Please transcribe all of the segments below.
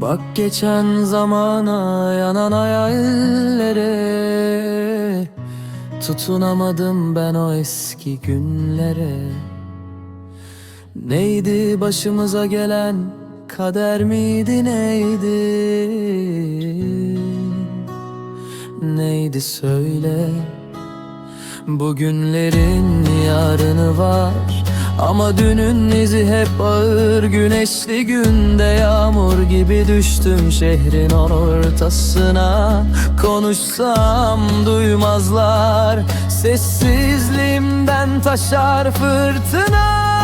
Bak geçen zamana yanan hayallere. Tutunamadım ben o eski günlere. Neydi başımıza gelen kader miydi neydi? Neydi söyle? Bugünlerin yarını var Ama dünün izi hep ağır Güneşli günde yağmur gibi düştüm şehrin ortasına. Konuşsam duymazlar Sessizliğimden taşar fırtına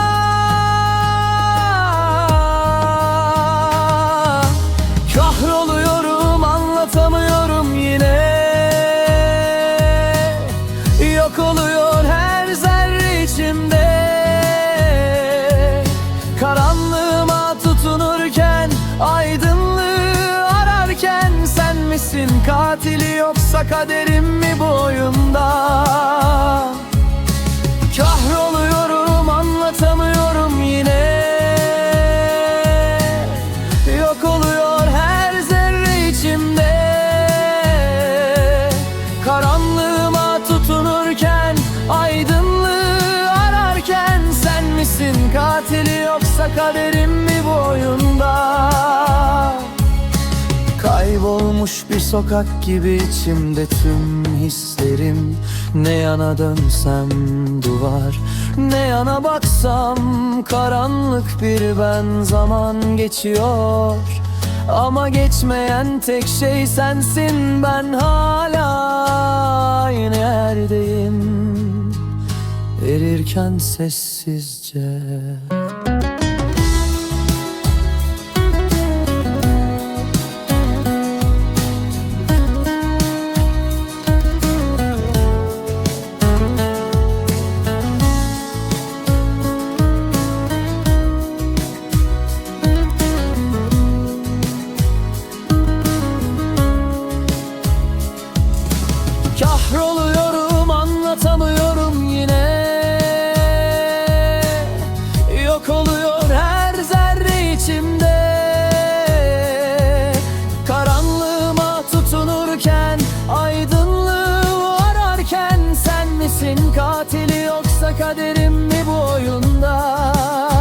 Karanlığıma tutunurken Aydınlığı ararken Sen misin? Katili yoksa kaderim mi bu oyunda yoksa kaderim mi bu oyunda? Kaybolmuş bir sokak gibi içimde tüm hislerim. Ne yana dönsem duvar Ne yana baksam karanlık bir ben. Zaman geçiyor Ama geçmeyen tek şey sensin. Ben hala aynı yerdeyim. Erirken sessizce Sen misin katili yoksa kaderim mi bu oyunda